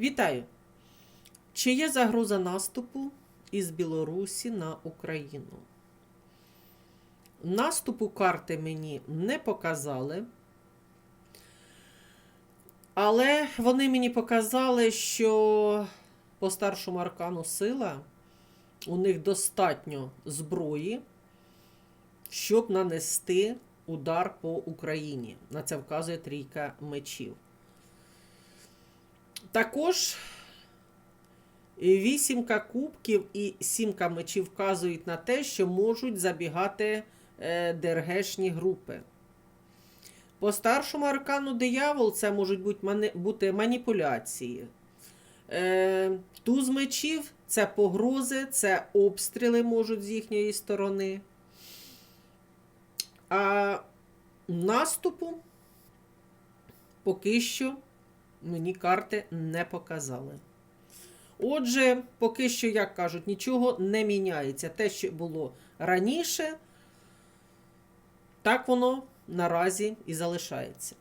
Вітаю! Чи є загроза наступу із Білорусі на Україну? Наступу карти мені не показали. Але вони мені показали, що по старшому аркану сила у них достатньо зброї, щоб нанести удар по Україні. На це вказує трійка мечів. Також вісімка кубків і сімка мечів вказують на те, що можуть забігати е, ДРГшні групи. По старшому аркану диявол це можуть бути маніпуляції. Е, туз мечів це погрози, це обстріли можуть з їхньої сторони. А наступу поки що мені карти не показали. Отже, поки що, як кажуть, нічого не міняється. Те, що було раніше, так воно наразі і залишається.